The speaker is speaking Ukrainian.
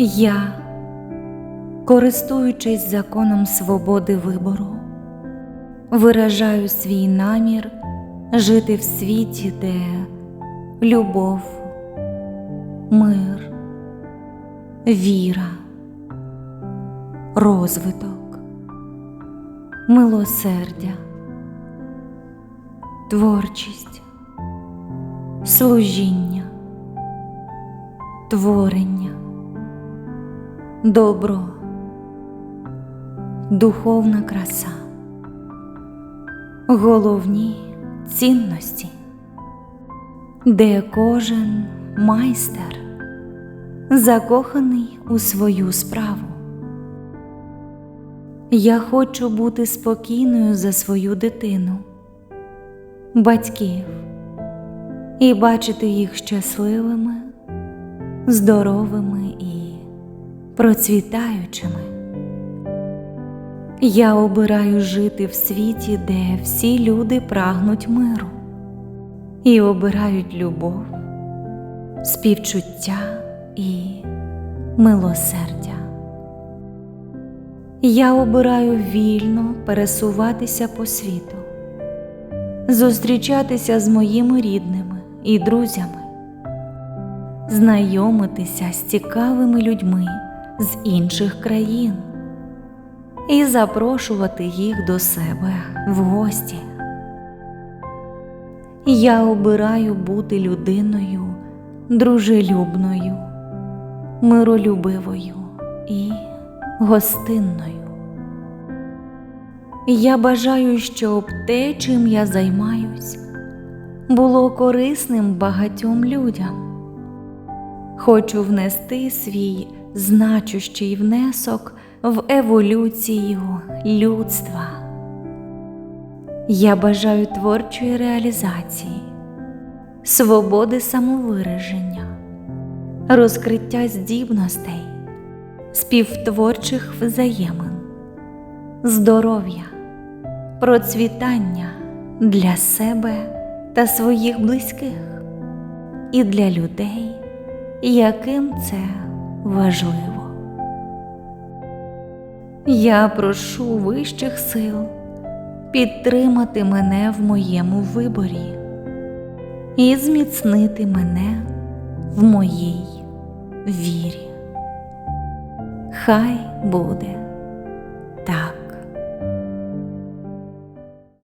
Я, користуючись законом свободи вибору, виражаю свій намір жити в світі, де любов, мир, віра, розвиток, милосердя, творчість, служіння, творення, добро, духовна краса, головні цінності, де кожен майстер закоханий у свою справу. Я хочу бути спокійною за свою дитину, батьків і бачити їх щасливими, здоровими і процвітаючими. Я обираю жити в світі, де всі люди прагнуть миру і обирають любов, співчуття і милосердя. Я обираю вільно пересуватися по світу, зустрічатися з моїми рідними і друзями, знайомитися з цікавими людьми з інших країн і запрошувати їх до себе в гості. Я обираю бути людиною дружелюбною, миролюбивою і гостинною. Я бажаю, щоб те, чим я займаюсь, було корисним багатьом людям. Хочу внести свій значущий внесок в еволюцію людства. Я бажаю творчої реалізації, свободи самовираження, розкриття здібностей, співтворчих взаємин, здоров'я, процвітання для себе та своїх близьких і для людей, яким це важливо. Я прошу вищих сил підтримати мене в моєму виборі і зміцнити мене в моїй вірі. Хай буде